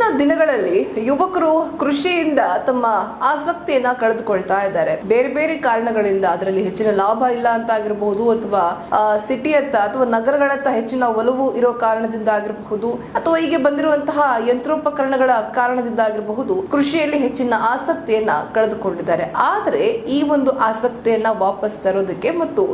ಇತ್ತೀಚಿನ ದಿನಗಳಲ್ಲಿ ಯುವಕರು ಕೃಷಿಯಿಂದ ತಮ್ಮ ಆಸಕ್ತಿಯನ್ನ ಕಳೆದುಕೊಳ್ತಾ ಇದ್ದಾರೆ. ಬೇರೆ ಬೇರೆ ಕಾರಣಗಳಿಂದ ಅದರಲ್ಲಿ ಹೆಚ್ಚಿನ ಲಾಭ ಇಲ್ಲ ಅಂತ ಆಗಿರಬಹುದು ಅಥವಾ ಸಿಟಿಯತ್ತ ಅಥವಾ ನಗರಗಳತ್ತ ಹೆಚ್ಚಿನ ಒಲವು ಇರೋ ಕಾರಣದಿಂದ ಆಗಿರಬಹುದು ಅಥವಾ ಹೀಗೆ ಬಂದಿರುವಂತಹ ಯಂತ್ರೋಪಕರಣಗಳ ಕಾರಣದಿಂದ ಆಗಿರಬಹುದು ಕೃಷಿಯಲ್ಲಿ ಹೆಚ್ಚಿನ ಆಸಕ್ತಿಯನ್ನ ಕಳೆದುಕೊಂಡಿದ್ದಾರೆ. ಆದರೆ ಈ ಒಂದು ಆಸಕ್ತಿಯನ್ನ ವಾಪಸ್ ತರೋದಕ್ಕೆ ಮತ್ತು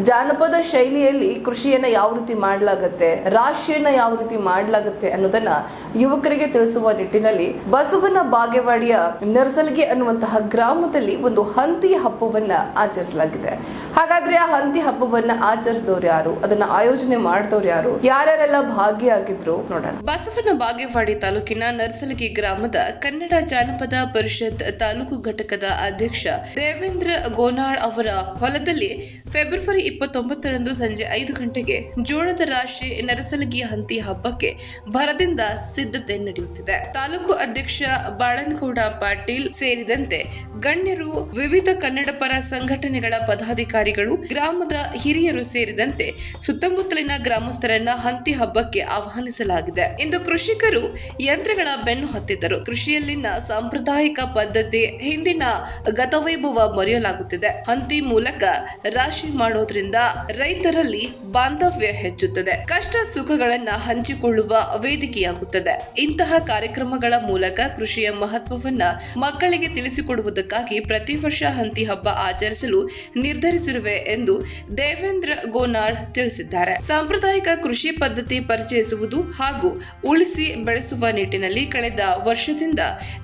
ಜಾನಪದ ಶೈಲಿಯಲ್ಲಿ ಕೃಷಿಯನ್ನ ಯಾವ ರೀತಿ ಮಾಡಲಾಗತ್ತೆ, ರಾಶಿಯನ್ನ ಯಾವ ರೀತಿ ಮಾಡಲಾಗತ್ತೆ ಅನ್ನೋದನ್ನ ಯುವಕರಿಗೆ ತಿಳಿಸುವ ನಿಟ್ಟಿನಲ್ಲಿ ಬಸವನ ಬಾಗೇವಾಡಿಯ ನರ್ಸಲ್ಗಿ ಅನ್ನುವಂತಹ ಗ್ರಾಮದಲ್ಲಿ ಒಂದು ಹಂತಿ ಹಬ್ಬವನ್ನ ಆಚರಿಸಲಾಗಿದೆ. ಹಾಗಾದ್ರೆ ಆ ಹಂತಿ ಹಬ್ಬವನ್ನ ಆಚರಿಸಿದವ್ರು ಯಾರು? ಅದನ್ನ ಆಯೋಜನೆ ಮಾಡಿದವ್ರು ಯಾರು? ಯಾರ್ಯಾರೆಲ್ಲ ಭಾಗಿಯಾಗಿದ್ರು ನೋಡೋಣ. ಬಸವನ ಬಾಗೇವಾಡಿ ತಾಲೂಕಿನ ನರ್ಸಲ್ಗಿ ಗ್ರಾಮದ ಕನ್ನಡ ಜಾನಪದ ಪರಿಷತ್ ತಾಲೂಕು ಘಟಕದ ಅಧ್ಯಕ್ಷ ದೇವೇಂದ್ರ ಗೋನಾಳ್ ಅವರ ಹೊಲದಲ್ಲಿ ಫೆಬ್ರವರಿ ಇಪ್ಪತ್ತೊಂಬತ್ತರಂದು ಸಂಜೆ ಐದು ಗಂಟೆಗೆ ಜೋಳದ ರಾಶಿ ನರಸಲಗಿ ಹಂತಿ ಹಬ್ಬಕ್ಕೆ ಭರದಿಂದ ಸಿದ್ಧತೆ ನಡೆಯುತ್ತಿದೆ. ತಾಲೂಕು ಅಧ್ಯಕ್ಷ ಬಾಳನಗೌಡ ಪಾಟೀಲ್ ಸೇರಿದಂತೆ ಗಣ್ಯರು ವಿವಿಧ ಕನ್ನಡ ಪರ ಸಂಘಟನೆಗಳ ಪದಾಧಿಕಾರಿಗಳು, ಗ್ರಾಮದ ಹಿರಿಯರು ಸೇರಿದಂತೆ ಸುತ್ತಮುತ್ತಲಿನ ಗ್ರಾಮಸ್ಥರನ್ನ ಹಂತಿ ಹಬ್ಬಕ್ಕೆ ಆಹ್ವಾನಿಸಲಾಗಿದೆ. ಇಂದು ಕೃಷಿಕರು ಯಂತ್ರಗಳ ಬೆನ್ನು ಹತ್ತಿದ್ದರು. ಕೃಷಿಯಲ್ಲಿನ ಸಾಂಪ್ರದಾಯಿಕ ಪದ್ಧತಿ ಹಿಂದಿನ ಗತವೈಭವ ಮರೆಯಲಾಗುತ್ತಿದೆ. ಹಂತಿ ಮೂಲಕ ರಾಶಿ ಮಾಡೋದ್ರಿಂದ ರೈತರಲ್ಲಿ ಬಾಂಧವ್ಯ ಹೆಚ್ಚುತ್ತದೆ. ಕಷ್ಟ ಸುಖಗಳನ್ನ ಹಂಚಿಕೊಳ್ಳುವ ವೇದಿಕೆಯಾಗುತ್ತದೆ. ಇಂತಹ ಕಾರ್ಯಕ್ರಮಗಳ ಮೂಲಕ ಕೃಷಿಯ ಮಹತ್ವವನ್ನ ಮಕ್ಕಳಿಗೆ ತಿಳಿಸಿಕೊಡುವುದಕ್ಕಾಗಿ ಪ್ರತಿ ವರ್ಷ ಹಂತಿ ಹಬ್ಬ ಆಚರಿಸಲು ನಿರ್ಧರಿಸಿರುವೆ ಎಂದು ದೇವೇಂದ್ರ ಗೋನಾಳ್ ತಿಳಿಸಿದ್ದಾರೆ. ಸಾಂಪ್ರದಾಯಿಕ ಕೃಷಿ ಪದ್ಧತಿ ಪರಿಚಯಿಸುವುದು ಹಾಗೂ ಉಳಿಸಿ ಬೆಳೆಸುವ ನಿಟ್ಟಿನಲ್ಲಿ ಕಳೆದ ವರ್ಷದಿಂದ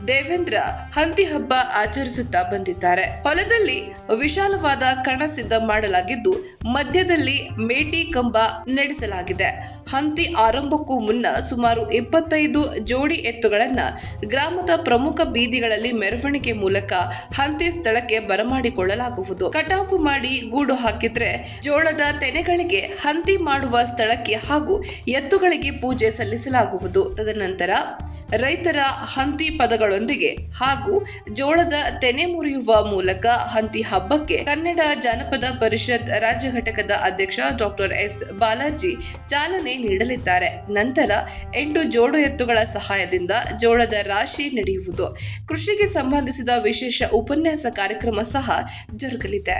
ದೇವೇಂದ್ರ ಹಂತಿ ಹಬ್ಬ ಆಚರಿಸುತ್ತಾ ಬಂದಿದ್ದಾರೆ. ಹೊಲದಲ್ಲಿ ವಿಶಾಲವಾದ ಕಣ ಸಿದ್ಧ ಮಾಡಲಾಗಿದ್ದು ಮಧ್ಯದಲ್ಲಿ ಮೇಟಿ ಕಂಬ ನಡೆಸಲಾಗಿದೆ. ಹಂತಿ ಆರಂಭಕ್ಕೂ ಮುನ್ನ ಸುಮಾರು ಇಪ್ಪತ್ತೈದು ಜೋಡಿ ಎತ್ತುಗಳನ್ನು ಗ್ರಾಮದ ಪ್ರಮುಖ ಬೀದಿಗಳಲ್ಲಿ ಮೆರವಣಿಗೆ ಮೂಲಕ ಹಂತಿ ಸ್ಥಳಕ್ಕೆ ಬರಮಾಡಿಕೊಳ್ಳಲಾಗುವುದು. ಕಟಾವು ಮಾಡಿ ಗೂಡು ಹಾಕಿದ್ರೆ ಜೋಳದ ತೆನೆಗಳಿಗೆ ಹಂತಿ ಮಾಡುವ ಸ್ಥಳಕ್ಕೆ ಹಾಗೂ ಎತ್ತುಗಳಿಗೆ ಪೂಜೆ ಸಲ್ಲಿಸಲಾಗುವುದು. ತದನಂತರ ರೈತರ ಹಂತಿ ಪದಗಳೊಂದಿಗೆ ಹಾಗೂ ಜೋಳದ ತೆನೆ ಮುರಿಯುವ ಮೂಲಕ ಹಂತಿ ಹಬ್ಬಕ್ಕೆ ಕನ್ನಡ ಜಾನಪದ ಪರಿಷತ್ ರಾಜ್ಯ ಘಟಕದ ಅಧ್ಯಕ್ಷ ಡಾಕ್ಟರ್ ಎಸ್ ಬಾಲಾಜಿ ಚಾಲನೆ ನೀಡಲಿದ್ದಾರೆ. ನಂತರ ಎಂಟು ಜೋಡು ಎತ್ತುಗಳ ಸಹಾಯದಿಂದ ಜೋಳದ ರಾಶಿ ನಡೆಯುವುದು. ಕೃಷಿಗೆ ಸಂಬಂಧಿಸಿದ ವಿಶೇಷ ಉಪನ್ಯಾಸ ಕಾರ್ಯಕ್ರಮ ಸಹ ಜರುಗಲಿದೆ.